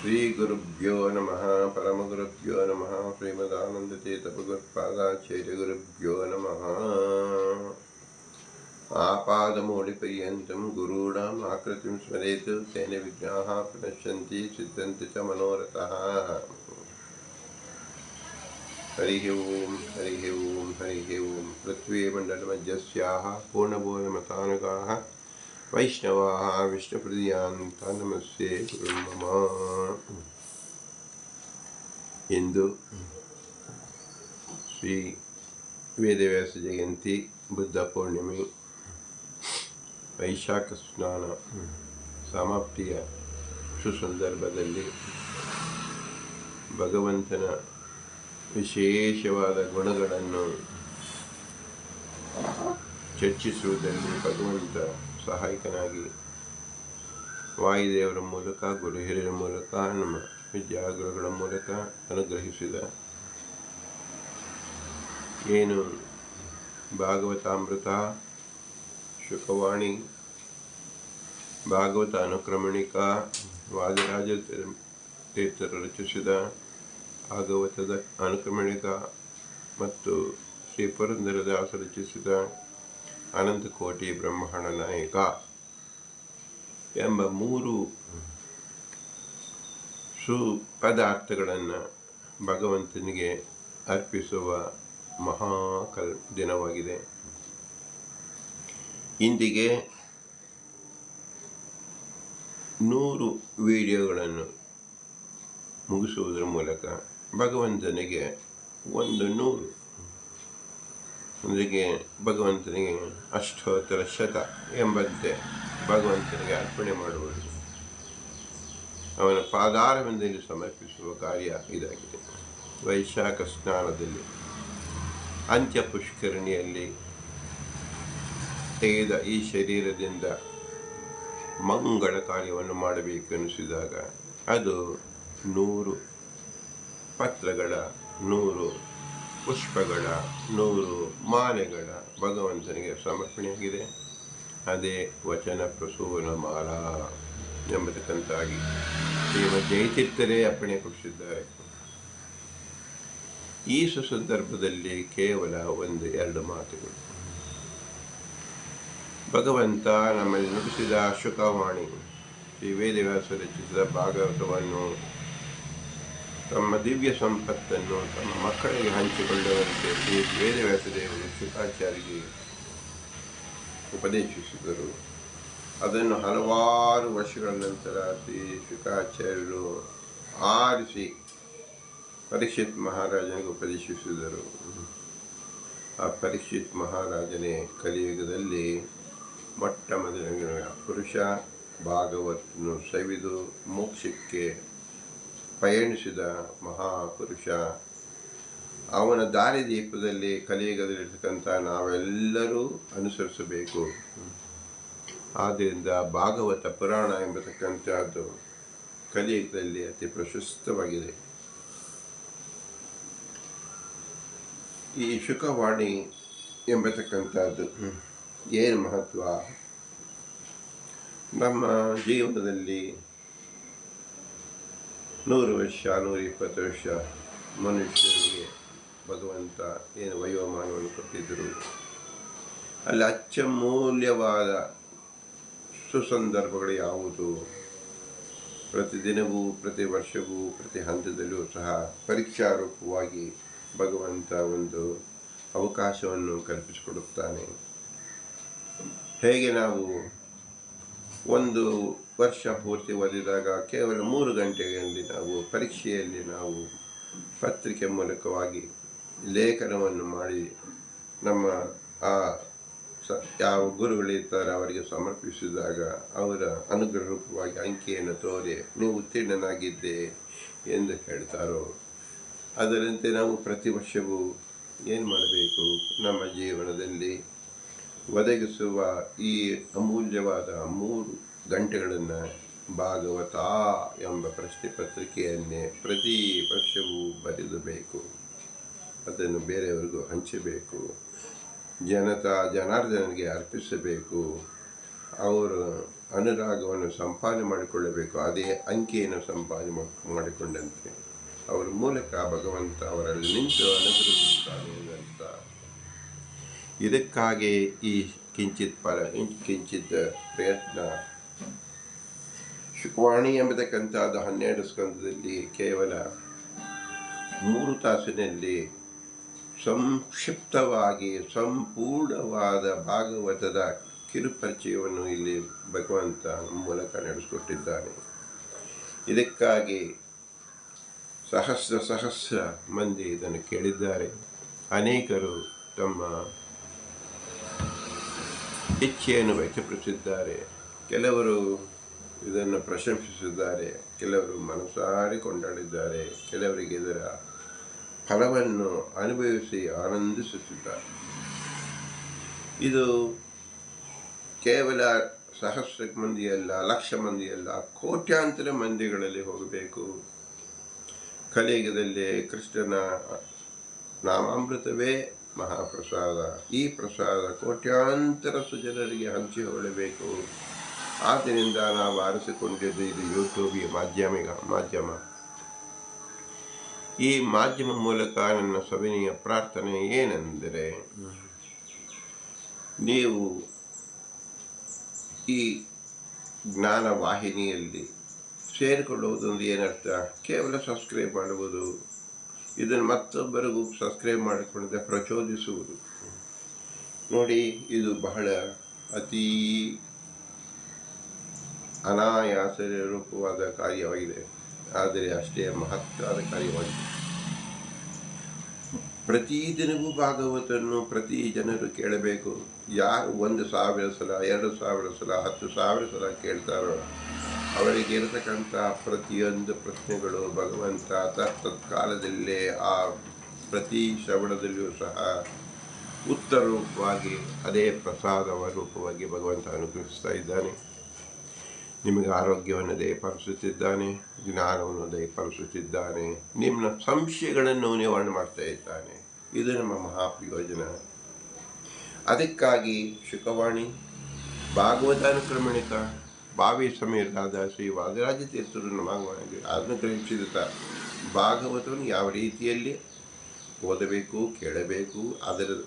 శ్రీగురుభ్యో నమ పరమగురుభ్యో నమ శ్రీమదానందతీతపగుత్పాదాచార్యగురుభ్యో నమ ఆపాదమౌళిపర్యంతం గురూణాం ఆకృతిం స్మరేతు తేన విఘ్నాः ప్రణశ్యంతి సిద్ధంతి చ మనోరథः हरिः ॐ हरिः ॐ हरिः ॐ पृथ्वीमण्डलमध्यस्याः पूर्णबोधमतानुगाः वैष्णवाः विष्णुप्रियान्त नमस्ते गुरुं मम ಇಂದು ಶ್ರೀ ವೇದವ್ಯಾಸ ಜಯಂತಿ ಬುದ್ಧ ಪೂರ್ಣಿಮೆ ವೈಶಾಖ ಸ್ನಾನ ಸಮಾಪ್ತಿಯ ಸುಸಂದರ್ಭದಲ್ಲಿ ಭಗವಂತನ ವಿಶೇಷವಾದ ಗುಣಗಳನ್ನು ಚರ್ಚಿಸುವುದರಲ್ಲಿ ಭಗವಂತ ಸಹಾಯಕನಾಗಿ. ವಾಯುದೇವರ ಮೂಲಕ ಗುರು ಹಿರಿಯರ ಮೂಲಕ, ನಮ್ಮ ವಿದ್ಯಾಗುರುಗಳ ಮೂಲಕ ಅನುಗ್ರಹಿಸಿದ. ಏನು ಭಾಗವತಾಮೃತ, ಶುಕವಾಣಿ, ಭಾಗವತ ಅನುಕ್ರಮಣಿಕ, ವಾದಿರಾಜ ತೀರ್ಥರು ರಚಿಸಿದ ಭಾಗವತದ ಅನುಕ್ರಮಣಿಕ ಮತ್ತು ಶ್ರೀ ಪುರಂದರದಾಸ ರಚಿಸಿದ ಅನಂತಕೋಟಿ ಬ್ರಹ್ಮಾಂಡ ನಾಯಕ ಎಂಬ ಮೂರು ಸುಪದಾರ್ಥಗಳನ್ನು ಭಗವಂತನಿಗೆ ಅರ್ಪಿಸುವ ಮಹಾಕಲ್ ದಿನವಾಗಿದೆ. ಇಂದಿಗೆ ನೂರು ವಿಡಿಯೋಗಳನ್ನು ಮುಗಿಸುವುದರ ಮೂಲಕ ಭಗವಂತನಿಗೆ ಒಂದು ನೂರು ಅಂದರೆ ಭಗವಂತನಿಗೆ ಅಷ್ಟೋತ್ತರ ಶತ ಎಂಬಂತೆ ಭಗವಂತನಿಗೆ ಅರ್ಪಣೆ ಮಾಡುವುದು. ಅವನ ಪಾದಾರವಿಂದಲ್ಲಿ ಸಮರ್ಪಿಸುವ ಕಾರ್ಯ ಇದಾಗಿದೆ. ವೈಶಾಖ ಸ್ನಾನದಲ್ಲಿ ಅಂತ್ಯ ಪುಷ್ಕರಣಿಯಲ್ಲಿ ತೆಗೆದ ಈ ಶರೀರದಿಂದ ಮಂಗಳ ಕಾರ್ಯವನ್ನು ಮಾಡಬೇಕು ಎನಿಸಿದಾಗ ಅದು ನೂರು ಪತ್ರಗಳ ನೂರು ಪುಷ್ಪಗಳ ನೂರು ಮಾಲೆಗಳ ಭಗವಂತನಿಗೆ ಸಮರ್ಪಣೆಯಾಗಿದೆ. ಅದೇ ವಚನ ಪ್ರಸೂನ ಮಾಲಾ ಎಂಬತಕ್ಕಂತಾಗಿ. ಶ್ರೀಮ ಜಯತೀರ್ಥರೇ ಅರ್ಪಣೆ ಕೊಡಿಸಿದ್ದಾರೆ. ಈ ಸುಸಂದರ್ಭದಲ್ಲಿ ಕೇವಲ ಒಂದು, ಎರಡು ಮಾತುಗಳು. ಭಗವಂತ ನಮ್ಮಲ್ಲಿ ನುಡಿಸಿದ ಶುಕವಾಣಿ ಶ್ರೀ ವೇದವ್ಯಾಸ ರಚಿಸಿದ ಭಾಗವತವನ್ನು ತಮ್ಮ ದಿವ್ಯ ಸಂಪತ್ತನ್ನು ತಮ್ಮ ಮಕ್ಕಳಿಗೆ ಹಂಚಿಕೊಳ್ಳುವಂತೆ ಶ್ರೀ ವೇದವ್ಯಾಸ ದೇವರು ಶುಕಾಚಾರ್ಯರಿಗೆ ಉಪದೇಶಿಸಿದರು. ಅದನ್ನು ಹಲವಾರು ವರ್ಷಗಳ ನಂತರ ಶ್ರೀ ಶುಕಾಚಾರ್ಯರು ಆರಿಸಿ ಪರೀಕ್ಷಿತ್ ಮಹಾರಾಜನಿಗೆ ಉಪದೇಶಿಸಿದರು. ಆ ಪರೀಕ್ಷಿತ್ ಮಹಾರಾಜನೇ ಕಲಿಯುಗದಲ್ಲಿ ಮೊಟ್ಟ ಮೊದಲ ಪುರುಷ ಭಾಗವತನು ಸವಿದು ಮೋಕ್ಷಕ್ಕೆ ಪಯಣಿಸಿದ ಮಹಾಪುರುಷ, ಅವನ ದಾರಿದೀಪದಲ್ಲಿ ಕಲಿಯುಗದಲ್ಲಿರ್ತಕ್ಕಂಥ ನಾವೆಲ್ಲರೂ ಅನುಸರಿಸಬೇಕು. ಆದ್ದರಿಂದ ಭಾಗವತ ಪುರಾಣ ಎಂಬತಕ್ಕಂಥದ್ದು ಕಲಿಯುಗದಲ್ಲಿ ಅತಿ ಪ್ರಶಸ್ತವಾಗಿದೆ. ಈ ಶುಕವಾಣಿ ಎಂಬತಕ್ಕಂಥದ್ದು ಏನು ಮಹತ್ವ? ನಮ್ಮ ಜೀವನದಲ್ಲಿ ನೂರು ವರ್ಷ, ನೂರ ಇಪ್ಪತ್ತು ವರ್ಷ ಮನುಷ್ಯನಿಗೆ ಭಗವಂತ ಏನು ವಯೋಮಾನವನ್ನು ಕೊಟ್ಟಿದ್ದರು. ಅಲ್ಲಿ ಅಚ್ಚಮೂಲ್ಯವಾದ ಸುಸಂದರ್ಭಗಳು ಯಾವುದು? ಪ್ರತಿದಿನವೂ ಪ್ರತಿ ವರ್ಷವೂ, ಪ್ರತಿ ಹಂತದಲ್ಲೂ ಸಹ ಪರೀಕ್ಷಾರೂಪವಾಗಿ ಭಗವಂತ ಒಂದು ಅವಕಾಶವನ್ನು ಕಲ್ಪಿಸಿಕೊಡುತ್ತಾನೆ. ಹೇಗೆ ನಾವು ಒಂದು ವರ್ಷ ಪೂರ್ತಿ ಓದಿದಾಗ ಕೇವಲ ಮೂರು ಗಂಟೆಯಲ್ಲಿ ನಾವು ಪರೀಕ್ಷೆಯಲ್ಲಿ ನಾವು ಪತ್ರಿಕೆ ಮೂಲಕವಾಗಿ ಲೇಖನವನ್ನು ಮಾಡಿ ನಮ್ಮ ಆ ಸ ಯಾವ ಗುರುಗಳಿರ್ತಾರೆ ಅವರಿಗೆ ಸಮರ್ಪಿಸಿದಾಗ ಅವರ ಅನುಗ್ರಹ ರೂಪವಾಗಿ ಅಂಕಿಯನ್ನು ತೋರಿ ನೀವು ಉತ್ತೀರ್ಣನಾಗಿದ್ದೆ ಎಂದು ಹೇಳ್ತಾರೋ. ಅದರಂತೆ ನಾವು ಪ್ರತಿ ವರ್ಷವೂ ಏನು ಮಾಡಬೇಕು? ನಮ್ಮ ಜೀವನದಲ್ಲಿ ಒದಗಿಸುವ ಈ ಅಮೂಲ್ಯವಾದ ಮೂರು ಗಂಟೆಗಳನ್ನು ಭಾಗವತ ಎಂಬ ಪ್ರಶ್ನೆ ಪತ್ರಿಕೆಯನ್ನೇ ಪ್ರತಿ ವರ್ಷವೂ ಬರೆಯಬೇಕು. ಅದನ್ನು ಬೇರೆಯವರಿಗೂ ಹಂಚಬೇಕು. ಜನತಾ ಜನಾರ್ದನಿಗೆ ಅರ್ಪಿಸಬೇಕು. ಅವರು ಅನುರಾಗವನ್ನು ಸಂಪಾದನೆ ಮಾಡಿಕೊಳ್ಳಬೇಕು. ಅದೇ ಅಂಕೆಯನ್ನು ಸಂಪಾದನೆ ಮಾಡಿಕೊಂಡಂತೆ. ಅವರ ಮೂಲಕ ಭಗವಂತ ಅವರಲ್ಲಿ ನಿಂತು ಅನುಗ್ರಹಿಸುತ್ತಾನೆ ಇದಕ್ಕಾಗಿ ಈ ಕಿಂಚಿತ್ ಫಲ ಕಿಂಚಿತ್ ಪ್ರಯತ್ನ. ಶುಕವಾಣಿ ಎಂಬತಕ್ಕಂಥದ್ದು ಹನ್ನೆರಡು ಸ್ಕಂದದಲ್ಲಿ ಕೇವಲ ಮೂರು ತಾಸಿನಲ್ಲಿ ಸಂಕ್ಷಿಪ್ತವಾಗಿ ಸಂಪೂರ್ಣವಾದ ಭಾಗವತದ ಕಿರುಪರಿಚಯವನ್ನು ಇಲ್ಲಿ ಭಗವಂತ ಮೂಲಕ ನಡೆಸಿಕೊಟ್ಟಿದ್ದಾನೆ. ಇದಕ್ಕಾಗಿ ಸಹಸ್ರ ಸಹಸ್ರ ಮಂದಿ ಇದನ್ನು ಕೇಳಿದ್ದಾರೆ. ಅನೇಕರು ತಮ್ಮ ಇಚ್ಛೆಯನ್ನು ವ್ಯಕ್ತಪಡಿಸಿದ್ದಾರೆ. ಕೆಲವರು ಇದನ್ನು ಪ್ರಶಂಸಿಸಿದ್ದಾರೆ. ಕೆಲವರು ಮನಸಾರಿ ಕೊಂಡಾಡಿದ್ದಾರೆ ಕೆಲವರಿಗೆ ಇದರ ಫಲವನ್ನು ಅನುಭವಿಸಿ ಆನಂದಿಸುತ್ತಿದ್ದಾರೆ. ಇದು ಕೇವಲ ಸಹಸ್ರ ಮಂದಿಯಲ್ಲ ಲಕ್ಷ ಮಂದಿಯಲ್ಲ ಕೋಟ್ಯಾಂತರ ಮಂದಿಗಳಲ್ಲಿ ಹೋಗಬೇಕು. ಕಲಿಯುಗದಲ್ಲಿ ಕೃಷ್ಣನ ನಾಮಾಮೃತವೇ ಮಹಾಪ್ರಸಾದ. ಈ ಪ್ರಸಾದ ಕೋಟ್ಯಾಂತರ ಸುಜನರಿಗೆ ಹಂಚಿ ಹೊಳಬೇಕು. ಆದ್ದರಿಂದ ನಾವು ಆರಿಸಿಕೊಂಡಿದ್ದು ಇದು ಯೂಟ್ಯೂಬ್ ಮಾಧ್ಯಮಿಕ ಮಾಧ್ಯಮ. ಈ ಮಾಧ್ಯಮ ಮೂಲಕ ನನ್ನ ಸವಿನಿಯ ಪ್ರಾರ್ಥನೆ ಏನೆಂದರೆ, ನೀವು ಈ ಜ್ಞಾನ ವಾಹಿನಿಯಲ್ಲಿ ಸೇರಿಕೊಳ್ಳುವುದೊಂದು ಏನರ್ಥ? ಕೇವಲ ಸಬ್ಸ್ಕ್ರೈಬ್ ಮಾಡುವುದು. ಇದನ್ನು ಮತ್ತೊಬ್ಬರಿಗೂ ಸಬ್ಸ್ಕ್ರೈಬ್ ಮಾಡಿಕೊಳ್ಳದೆ ಪ್ರಚೋದಿಸುವುದು. ನೋಡಿ, ಇದು ಬಹಳ ಅತೀ ಅನಾಯಾಸ ರೂಪವಾದ ಕಾರ್ಯವಾಗಿದೆ. ಆದರೆ ಅಷ್ಟೇ ಮಹತ್ವದ ಕಾರ್ಯವಾಗಿದೆ. ಪ್ರತಿದಿನವೂ ಭಾಗವತನ್ನು ಪ್ರತಿ ಜನರು ಕೇಳಬೇಕು. ಯಾರು ಒಂದು ಸಾವಿರ ಸಲ, ಎರಡು ಸಾವಿರ ಸಲ, ಹತ್ತು ಸಾವಿರ ಸಲ ಕೇಳ್ತಾರೋ ಅವರಿಗೆ ಇರತಕ್ಕಂಥ ಪ್ರತಿಯೊಂದು ಪ್ರಶ್ನೆಗಳು ಭಗವಂತ ತತ್ಕಾಲದಲ್ಲೇ ಆ ಪ್ರತಿ ಶ್ರವಣದಲ್ಲಿಯೂ ಸಹ ಉತ್ತರ ರೂಪವಾಗಿ ಅದೇ ಪ್ರಸಾದವ ರೂಪವಾಗಿ ಭಗವಂತ ಅನುಗ್ರಹಿಸ್ತಾ ಇದ್ದಾನೆ. ನಿಮಗೆ ಆರೋಗ್ಯವನ್ನು ದಯಪಾಲಿಸುತ್ತಿದ್ದಾನೆ, ಜ್ಞಾನವನ್ನು ದಯಪಾಲಿಸುತ್ತಿದ್ದಾನೆ, ನಿಮ್ಮ ಸಂಶಯಗಳನ್ನು ನಿವಾರಣೆ ಮಾಡ್ತಾ ಇದ್ದಾನೆ. ಇದು ನಮ್ಮ ಮಹಾಪ್ರಯೋಜನ. ಅದಕ್ಕಾಗಿ ಶುಕವಾಣಿ ಭಾಗವತಾನುಕ್ರಮಣಿಕ ಭಾವಿ ಸಮೀರನಾದ ಶ್ರೀ ವಾದರಾಜ ತೀರ್ಥರು ಅದನ್ನು ಅನುಗ್ರಹಿಸಿದ ಭಾಗವತವನ್ನು ಯಾವ ರೀತಿಯಲ್ಲಿ ಓದಬೇಕು, ಕೇಳಬೇಕು, ಅದರ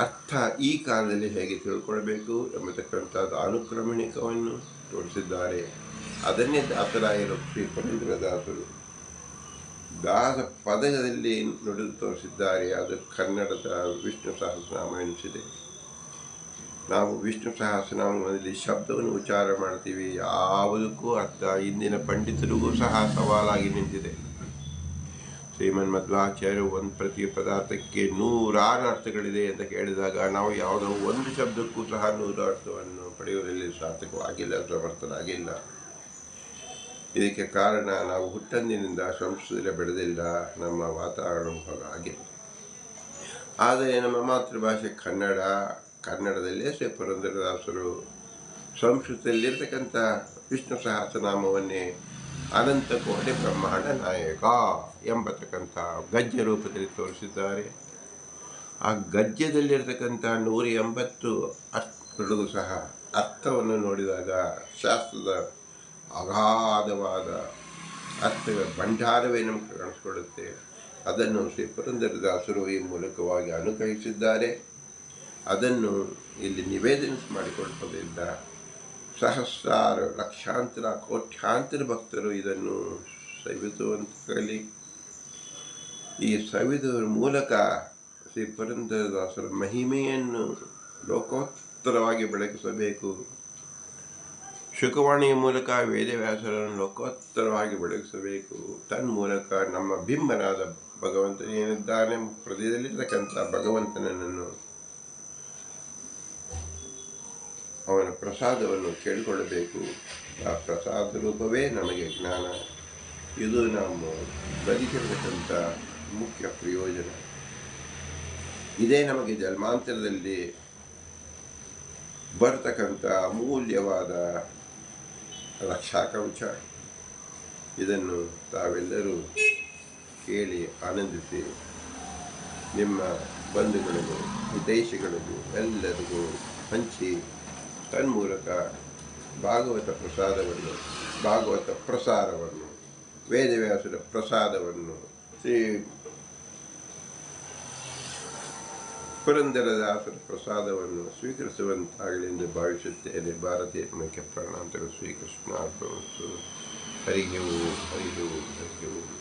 ಅರ್ಥ ಈ ಕಾಲದಲ್ಲಿ ಹೇಗೆ ತಿಳ್ಕೊಳ್ಬೇಕು ಎಂಬತಕ್ಕಂಥದ್ದು ಅನುಕ್ರಮಣಿಕವನ್ನು ತೋರಿಸಿದ್ದಾರೆ. ಅದನ್ನೇ ದಾಸರಾಯರು ಶ್ರೀ ಪರೀಂದ್ರದಾಸರು ದಾಸ ಪದದಲ್ಲಿ ನುಡಿದು ತೋರಿಸಿದ್ದಾರೆ. ಅದು ಕನ್ನಡದ ವಿಷ್ಣು ಸಹಸ್ರನಾಮ ಎನಿಸಿದೆ. ನಾವು ವಿಷ್ಣು ಸಹಸ್ರನಾಮದಲ್ಲಿ ಶಬ್ದವನ್ನು ಉಚ್ಚಾರ ಮಾಡ್ತೀವಿ. ಯಾವುದಕ್ಕೂ ಅರ್ಥ. ಇಂದಿನ ಪಂಡಿತರಿಗೂ ಸಹ ಸವಾಲಾಗಿ ನಿಂತಿದೆ. ಶ್ರೀಮನ್ ಮಧ್ವಾಚಾರ್ಯರು ಒಂದು ಪ್ರತಿ ಪದಾರ್ಥಕ್ಕೆ ನೂರಾರು ಅರ್ಥಗಳಿದೆ ಅಂತ ಕೇಳಿದಾಗ ನಾವು ಯಾವುದೋ ಒಂದು ಶಬ್ದಕ್ಕೂ ಸಹ ನೂರು ಅರ್ಥವನ್ನು ಪಡೆಯುವುದರಲ್ಲಿ ಸಾರ್ಥಕವಾಗಿಲ್ಲ ಸಮರ್ಥರಾಗಿಲ್ಲ ಇದಕ್ಕೆ ಕಾರಣ ನಾವು ಹುಟ್ಟಂದಿನಿಂದ ಸಂಸ್ಕೃತಿಯಲ್ಲಿ ಬೆಳೆದಿಲ್ಲ. ನಮ್ಮ ವಾತಾವರಣ ಹಾಗೆ ಆದರೆ ನಮ್ಮ ಮಾತೃಭಾಷೆ ಕನ್ನಡ ಕನ್ನಡದಲ್ಲೇ ಶ್ರೀ ಪುರಂದರದಾಸರು ಸಂಸ್ಕೃತದಲ್ಲಿರ್ತಕ್ಕಂಥ ವಿಷ್ಣು ಸಹಸ್ರನಾಮವನ್ನೇ ಅನಂತ ಕೋಟಿ ಬ್ರಹ್ಮಾಂಡ ನಾಯಕ ಎಂಬತಕ್ಕಂಥ ಗದ್ಯ ರೂಪದಲ್ಲಿ ತೋರಿಸಿದ್ದಾರೆ. ಆ ಗದ್ಯದಲ್ಲಿರ್ತಕ್ಕಂಥ ನೂರ ಎಂಬತ್ತು ಅರ್ಥಗಳಿಗೂ ಸಹ ಅರ್ಥವನ್ನು ನೋಡಿದಾಗ ಶಾಸ್ತ್ರದ ಅಗಾಧವಾದ ಅರ್ಥಗಳ ಭಂಡಾರವೇ ನಮಗೆ ಕಾಣಿಸ್ಕೊಳ್ಳುತ್ತೆ. ಅದನ್ನು ಶ್ರೀ ಪುರಂದರದಾಸರು ಈ ಮೂಲಕವಾಗಿ ಅನುಗ್ರಹಿಸಿದ್ದಾರೆ. ಅದನ್ನು ಇಲ್ಲಿ ನಿವೇದನೆ ಮಾಡಿಕೊಳ್ಳುವುದರಿಂದ ಸಹಸ್ರಾರು ಲಕ್ಷಾಂತರ, ಕೋಟ್ಯಾಂತರ ಭಕ್ತರು ಇದನ್ನು ಸವಿಸುವಂತಲ್ಲಿ ಈ ಸವಿದುವ ಮೂಲಕ ಶ್ರೀ ಪುರಂದರದಾಸರ ಮಹಿಮೆಯನ್ನು ಲೋಕೋತ್ತರವಾಗಿ ಬೆಳಗಿಸಬೇಕು. ಶುಕವಾಣಿಯ ಮೂಲಕ ವೇದವ್ಯಾಸರನ್ನು ಲೋಕೋತ್ತರವಾಗಿ ಬೆಳಗಿಸಬೇಕು. ತನ್ಮೂಲಕ ನಮ್ಮ ಬಿಂಬನಾದ ಭಗವಂತನೇನಿದ್ದಾನೆ ಹೃದಯದಲ್ಲಿರ್ತಕ್ಕಂಥ ಭಗವಂತನನ್ನು ಅವನ ಪ್ರಸಾದವನ್ನು ಕೇಳಿಕೊಳ್ಳಬೇಕು. ಆ ಪ್ರಸಾದ ರೂಪವೇ ನಮಗೆ ಜ್ಞಾನ. ಇದು ನಮ್ಮ ಬದುಕಿರತಕ್ಕಂಥ ಮುಖ್ಯ ಪ್ರಯೋಜನ. ಇದೇ ನಮಗೆ ಜನ್ಮಾಂತರದಲ್ಲಿ ಬರತಕ್ಕಂಥ ಅಮೂಲ್ಯವಾದ ರಕ್ಷಾಕವಚ. ಇದನ್ನು ತಾವೆಲ್ಲರೂ ಕೇಳಿ ಆನಂದಿಸಿ, ನಿಮ್ಮ ಬಂಧುಗಳಿಗೂ, ಹಿತೈಷಿಗಳಿಗೂ ಎಲ್ಲರಿಗೂ ಹಂಚಿ ತನ್ಮೂಲಕ ಭಾಗವತ ಪ್ರಸಾದವನ್ನು, ಭಾಗವತ ಪ್ರಸಾರವನ್ನು, ವೇದವ್ಯಾಸರ ಪ್ರಸಾದವನ್ನು, ಶ್ರೀ ಪುರಂದರದಾಸರ ಪ್ರಸಾದವನ್ನು ಸ್ವೀಕರಿಸುವಂತಾಗಲಿ ಎಂದು ಭಾವಿಸುತ್ತೇನೆ. ಭಾರತೀಯ ಮುಖ್ಯ ಪ್ರಾಣಾಂತರ ಶ್ರೀಕೃಷ್ಣ ಹರಿಗೆ ಓಂ ಹರಿಗೆ